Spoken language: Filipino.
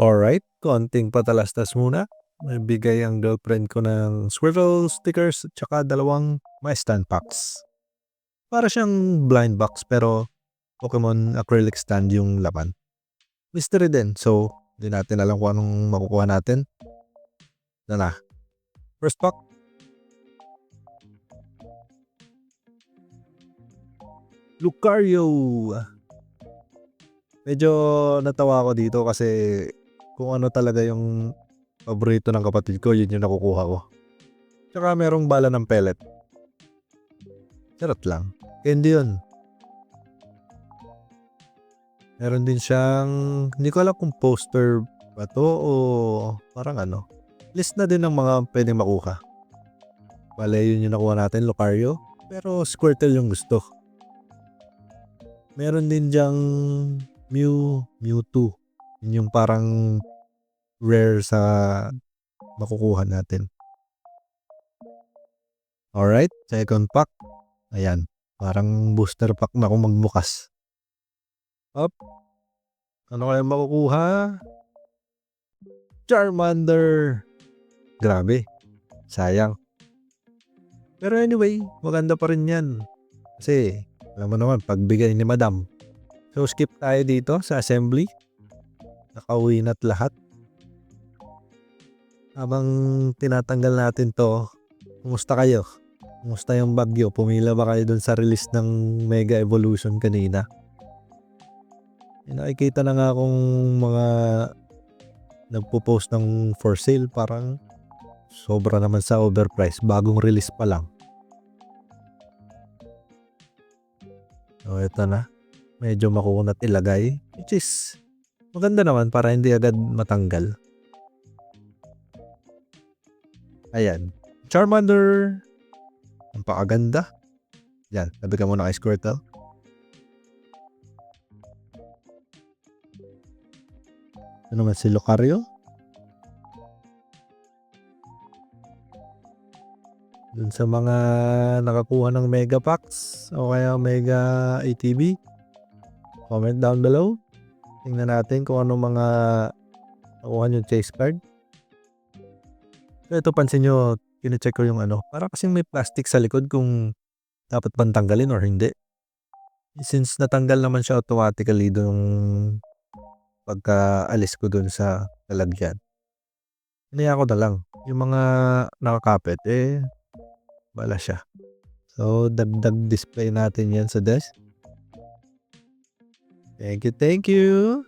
Alright, konting patalastas muna. Nagbigay ang girlfriend ko ng swivel stickers at saka dalawang my stand packs. Para siyang blind box pero Pokemon acrylic stand yung laman. Mystery din, so hindi natin alam kung anong makukuha natin. Na na. First pack. Lucario. Medyo natawa ako dito kasi kung ano talaga yung paborito ng kapatid ko, yun yung nakukuha ko. Tsaka merong bala ng pellet. Charot lang. Candy yun. Meron din siyang, hindi ko alam kung poster ba to o parang ano. List na din ng mga pwedeng makuha. Bale, yun yung nakuha natin, Lucario. Pero Squirtle yung gusto. Meron din diyang Mew, Mewtwo. Yun yung parang rare sa makukuha natin. Alright, second pack. Ayan, parang booster pack na akong magbukas. Up. Ano kaya makukuha? Charmander. Grabe. Sayang. Pero anyway, maganda pa rin yan. Kasi, alam mo naman, pagbigay ni madam. So, skip tayo dito sa assembly. Nakauwi na't lahat. Habang tinatanggal natin to, kumusta kayo? Kumusta yung bagyo? Pumila ba kayo dun sa release ng Mega Evolution kanina? May nakikita na nga akong mga nagpo-post ng for sale parang sobra naman sa overprice bagong release pa lang so ito na medyo makukunat ilagay which is maganda naman para hindi agad matanggal ayan Charmander ang pakaganda yan tabi ka muna kay Squirtle Ano naman si Lucario? Dun sa mga nakakuha ng Mega Packs o kaya Mega ATB, comment down below. Tingnan natin kung ano mga nakuha yung chase card. So ito pansin nyo, kine-check ko yung ano. Para kasing may plastic sa likod kung dapat bang tanggalin or hindi. Since natanggal naman siya automatically dun pagka alis ko dun sa lalagyan. Hinaya ko na lang. Yung mga nakakapit, eh, bala siya. So, dagdag display natin yan sa desk. Thank you, thank you.